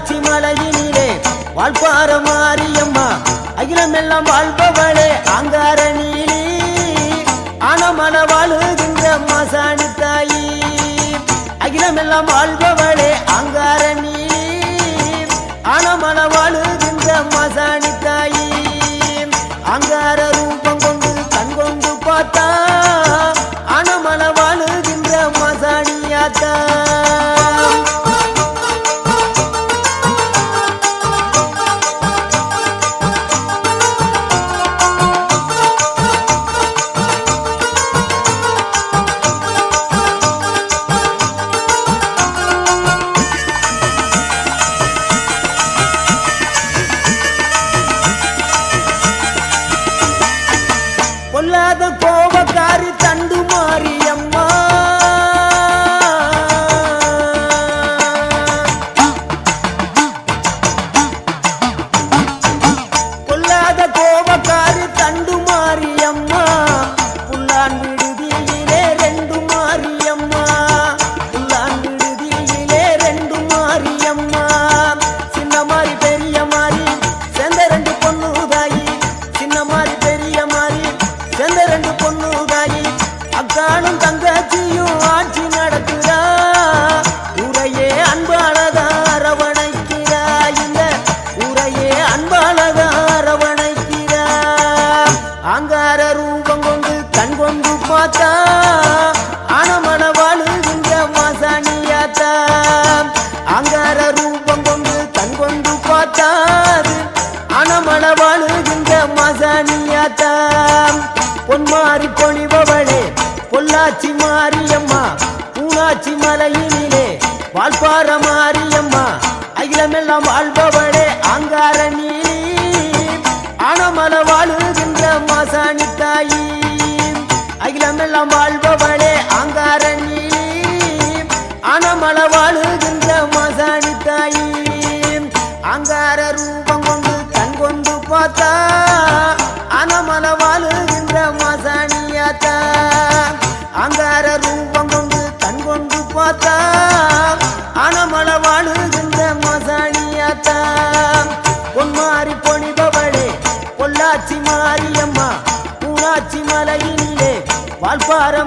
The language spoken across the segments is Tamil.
மீனாட்சி மலையினிலே வாழ்பார மாறி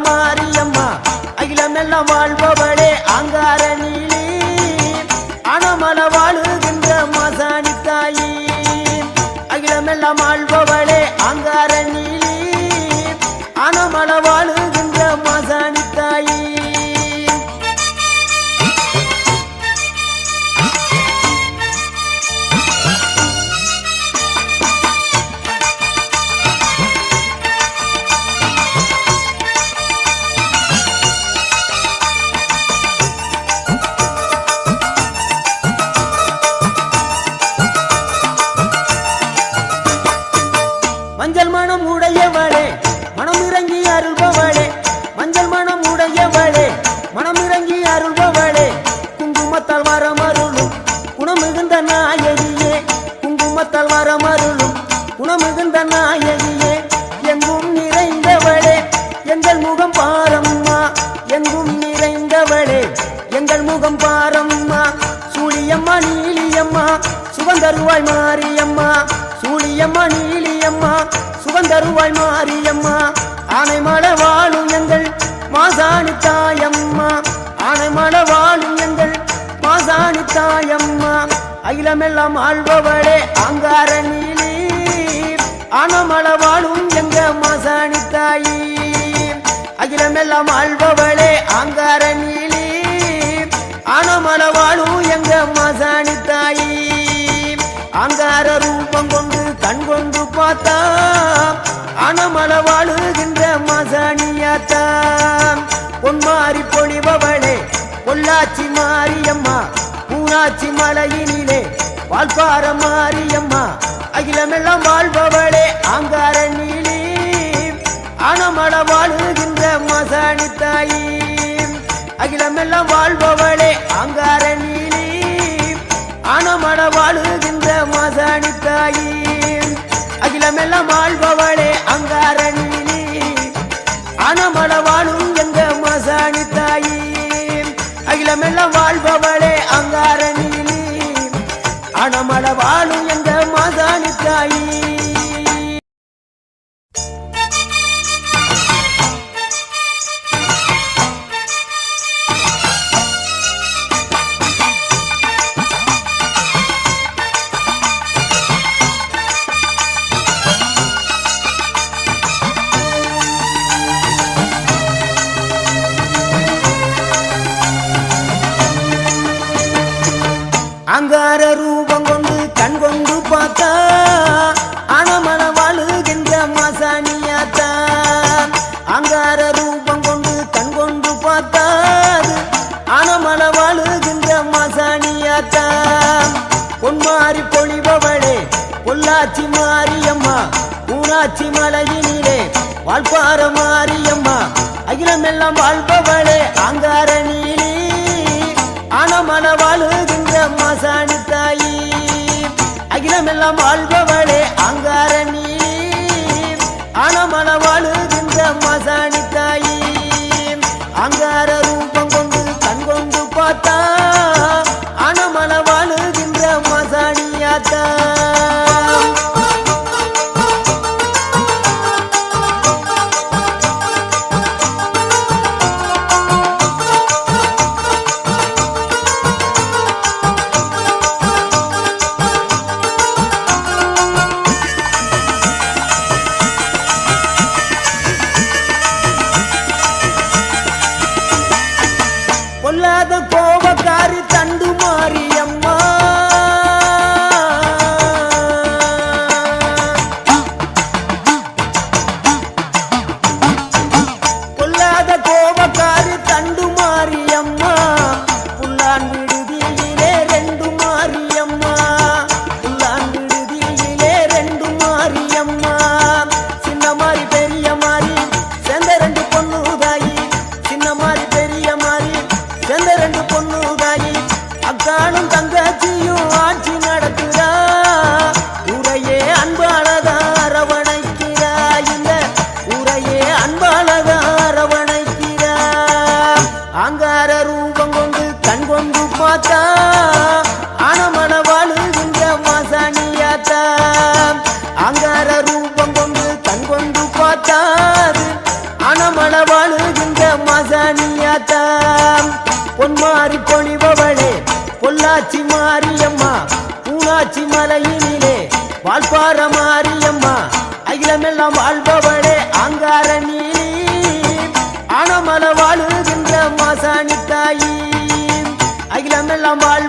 আমার மகிழ்ந்த நாயகியே எங்கும் நிறைந்தவளே எங்கள் முகம் பாரம்மா எங்கும் நிறைந்தவளே எங்கள் முகம் பாரம்மா. சூழியம்மா நீலியம்மா சுகந்தருவாய் மாரியம்மா. சூழியம்மா நீலியம்மா சுகந்தருவாய் மாரியம்மா. ஆனை மழை வாழும் எங்கள் மாசாணி தாயம்மா. ஆனை மழை வாழும் எங்கள் மாசாணி தாயம்மா. அகிலமெல்லாம் ஆழ்பவளே அங்காரன் வானமள வாழும் எங்க மாசாணி தாயி அகிலமெல்லாம் ஆழ்பவளே ஆங்கார நீலி. ஆனமள வாழும் எங்க மாசாணி தாயி ஆங்கார ரூபம் கொண்டு கண் கொண்டு பார்த்தா. ஆனமள வாழுகின்ற மாசாணியாத்தா. பொன்மாறி பொழிபவளே பொள்ளாச்சி மாரியம்மா. பூனாச்சி மலையினிலே வாழ்பார மாரியம்மா. அகிலமெல்லாம் வாழ்பவளே ஆங்காரணியிலே அணமள வாழுகின்ற மசாணி தாயி. அகிலமெல்லாம் வாழ்பவளே ஆங்காரணியிலே அணமள வாழுகின்ற மசாணி தாயி. அகிலமெல்லாம் வாழ்பவளே வாழ்பார மாரியம்மா. அகிலம் எல்லாம் வாழ்பவளே ஆங்கார நீலி. ஆனமன வாழுகின்ற மாசாணி தாயி. அகிலம் எல்லாம் வாழ்பவளே ஆங்கார dançou மாமல வாழுகின்ற மாசாணி தாயி அகிலமெல்லாம் வாழ்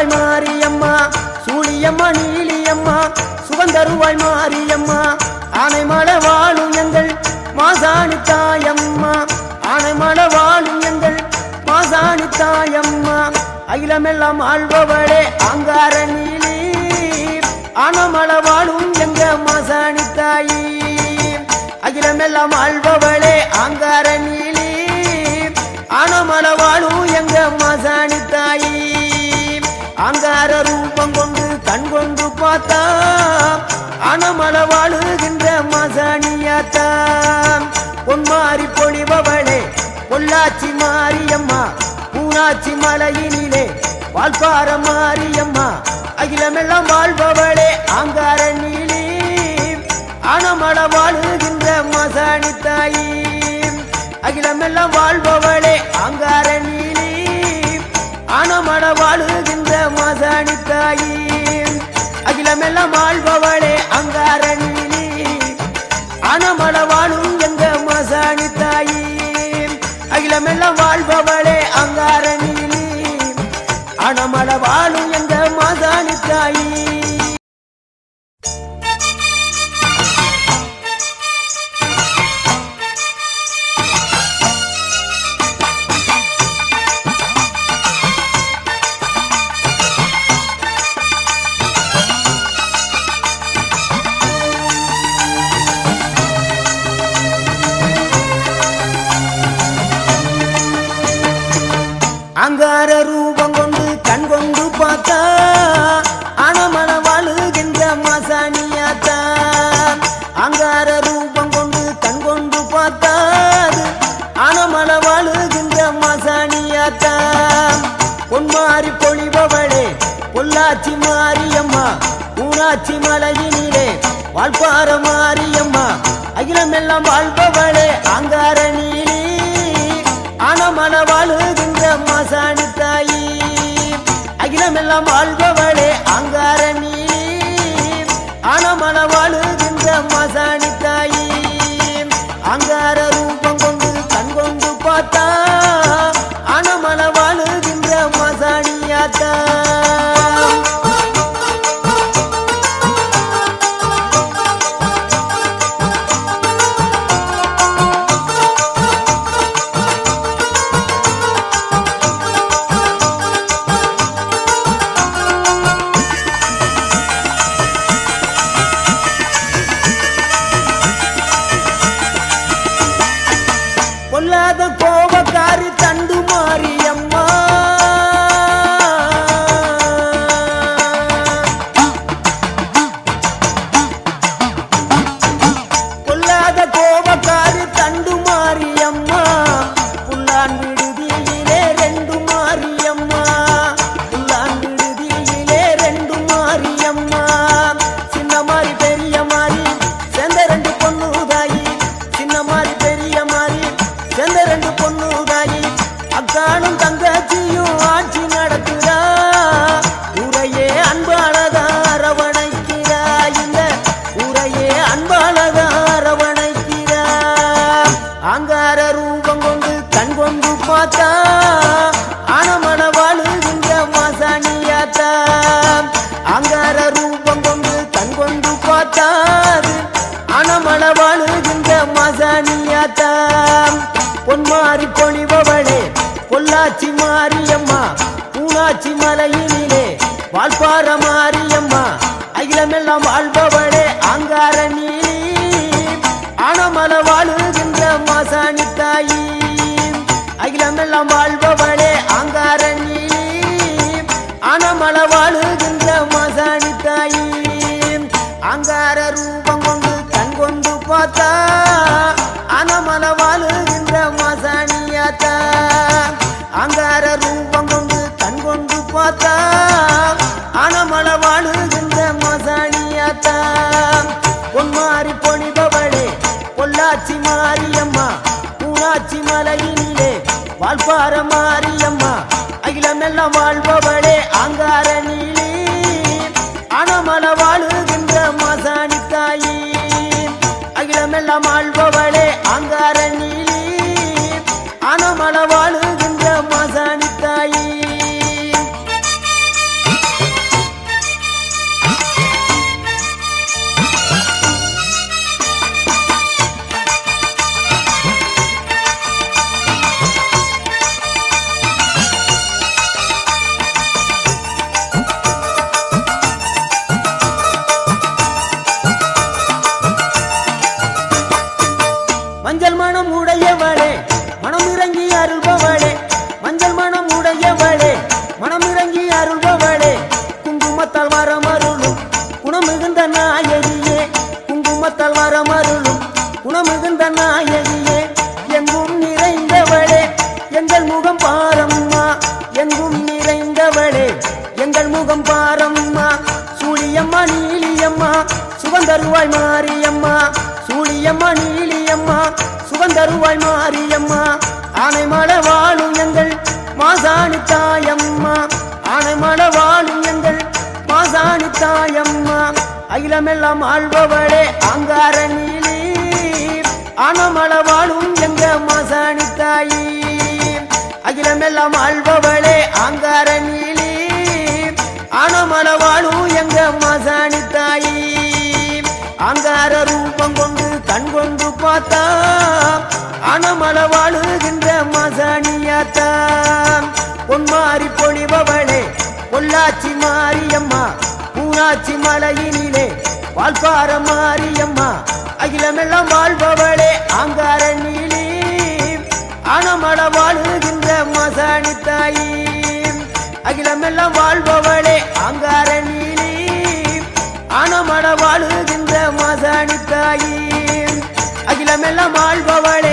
தருவாய் மாரியம்மா. சூழியம்மா நீலியம்மா. சுகந்தருவாய் மாரியம்மா. ஆனை மழை வாழும் எங்கள் மாசாணி தாயம்மா. ஆனை மழை வாழும் எங்கள் மாசாணி தாயம்மா. அகிலமெல்லாம் ஆழ்பவளே அங்கார நீலி. ஆனமழை வாழும் எங்க மாசாணி தாயி. அகிலமெல்லாம் ஆழ்பவள் வானமல வாழுகின்ற மசானியாத்தான் பொன்மாறி பொழிபவளே பொள்ளாச்சி மாரியம்மா பூனாச்சி மலையினிலே வாழ்பார மாரியம்மா அகிலமெல்லாம் வாழ்வா பொள்ளாச்சி மாரியம்மா ஊனாச்சி மலையினிலே வாழ்பார மாரியம்மா. அகிலம் எல்லாம் வாழ்பவளே ஆங்கார நீலி. ஆனமன வாழுகின்ற மாசாணி தாயி. அகிலம் எல்லாம் வாழ்பவள் ஆடுகின்ற மசானியாத்தாம் பொன்மாறி பொழிபவளே பொள்ளாச்சி மாரியம்மா பூனாச்சி மலையினிலே வாழ்பாரமா சுகந்தருவாய் மாரியம்மா. ஆனைமலை வாழும் எங்கள் மாசாணி தாயம்மா. ஆனைமலை வாழும் எங்கள் மாசாணி தாயம்மா. அகிலமெல்லாம் ஆழ்பவளே அங்கார நீலி. ஆனமல வாழும் எங்க மாசாணி தாயி. அகிலமெல்லாம் ஆழ்பவளே அங்கார நீலி. ஆனமல வாழும் எங்க மாசாணி தாயி. அங்கார ரூபம் கொண்டு கண் கொண்டு பார்த்தா ஆனமல வாழுகின்ற மாசாணியாத்தா பொன்மாரி பொழிபவளே பொள்ளாச்சி மாரியம்மா பூனாச்சி மலையினிலே வாழ்பார மாரியம்மா அகிலமெல்லாம் வாழ்பவளே ஆங்கார நீலி. ஆனமட வாழுகின்ற மசாணி தாயி அகிலமெல்லாம் வாழ்பவளே ஆங்கார நீலி. ஆனமட வாழுகின்ற மசாணி தாயி. அகிலமெல்லாம் வாழ்பவளே.